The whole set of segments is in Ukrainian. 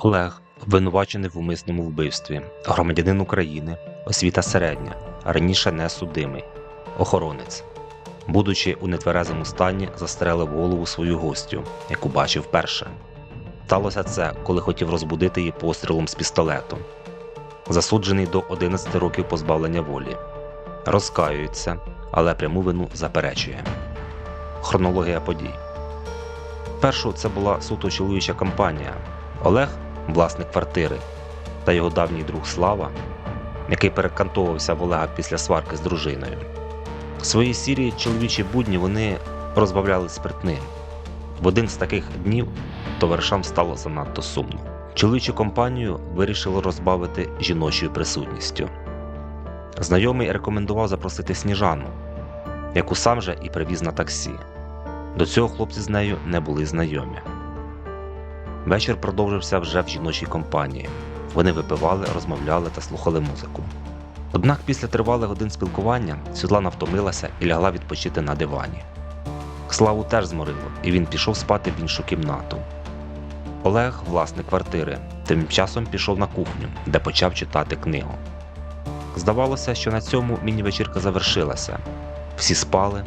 Олег обвинувачений в умисному вбивстві, громадянин України, освіта середня, раніше не судимий, охоронець. Будучи у нетверезому стані, застрелив голову свою гостю, яку бачив вперше. Сталося це, коли хотів розбудити її пострілом з пістолету. Засуджений до 11 років позбавлення волі. Розкаюється, але пряму вину заперечує. Хронологія подій. Першу це була суто чоловіча кампанія. Олег, власник квартири, та його давній друг Слава, який перекантовувався в Олега після сварки з дружиною. Свої сірі чоловічі будні вони розбавляли спиртним. В один з таких днів товаришам стало занадто сумно. Чоловічу компанію вирішили розбавити жіночою присутністю. Знайомий рекомендував запросити сніжану, яку сам же і привіз на таксі. До цього хлопці з нею не були знайомі. Вечір продовжився вже в жіночій компанії. Вони випивали, розмовляли та слухали музику. Однак після тривалих годин спілкування Світлана втомилася і лягла відпочити на дивані. Славу теж зморило, і він пішов спати в іншу кімнату. Олег, власник квартири, тим часом пішов на кухню, де почав читати книгу. Здавалося, що на цьому міні-вечірка завершилася. Всі спали.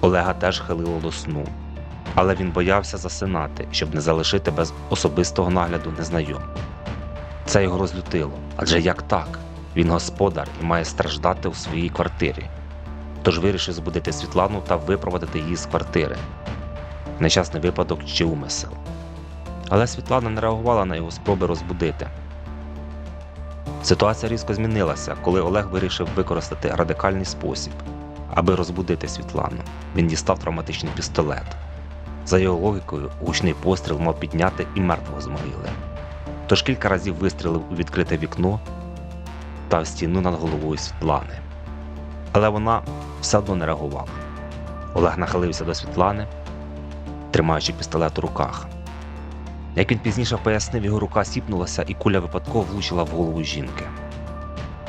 Олега теж хилило до сну, але він боявся засинати, щоб не залишити без особистого нагляду незнайом. Це його розлютило, адже як так? Він господар і має страждати у своїй квартирі. Тож вирішив збудити Світлану та випроводити її з квартири. Нещасний випадок чи умисел. Але Світлана не реагувала на його спроби розбудити. Ситуація різко змінилася, коли Олег вирішив використати радикальний спосіб, аби розбудити Світлану. Він дістав травматичний пістолет. За його логікою, гучний постріл мав підняти і мертвого з могили. Тож кілька разів вистрілив у відкрите вікно та в стіну над головою Світлани. Але вона все одно не реагувала. Олег нахилився до Світлани, тримаючи пістолет у руках. Як він пізніше пояснив, його рука сіпнулася і куля випадково влучила в голову жінки.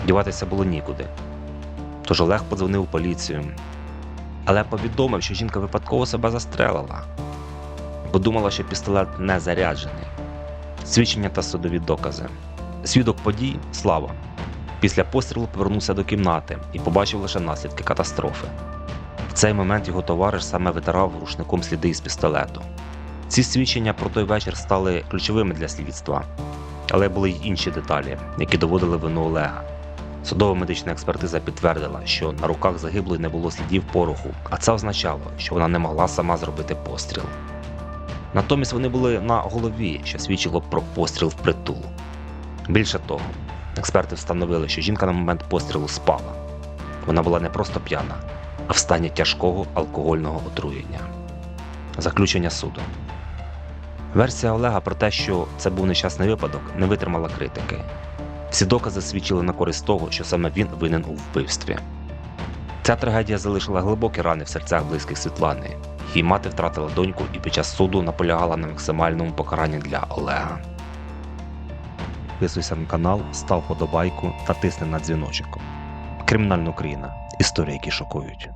Діватися було нікуди. Тож Олег подзвонив поліцію, але повідомив, що жінка випадково себе застрелила, бо думала, що пістолет не заряджений. Свідчення та судові докази. Свідок подій Слава після пострілу повернувся до кімнати і побачив лише наслідки катастрофи. В цей момент його товариш саме витирав рушником сліди із пістолету. Ці свідчення про той вечір стали ключовими для слідства, але були й інші деталі, які доводили вину Олега. Судова медична експертиза підтвердила, що на руках загиблої не було слідів пороху, а це означало, що вона не могла сама зробити постріл. Натомість вони були на голові, що свідчило про постріл в притул. Більше того, експерти встановили, що жінка на момент пострілу спала. Вона була не просто п'яна, а в стані тяжкого алкогольного отруєння. Заключення суду. Версія Олега про те, що це був нещасний випадок, не витримала критики. Всі докази свідчили на користь того, що саме він винен у вбивстві. Ця трагедія залишила глибокі рани в серцях близьких Світлани. Її мати втратила доньку і під час суду наполягала на максимальному покаранні для Олега. Підписуйся на канал, став подобайку та тисни на дзвіночок. Кримінальна Україна. Історії, які шокують.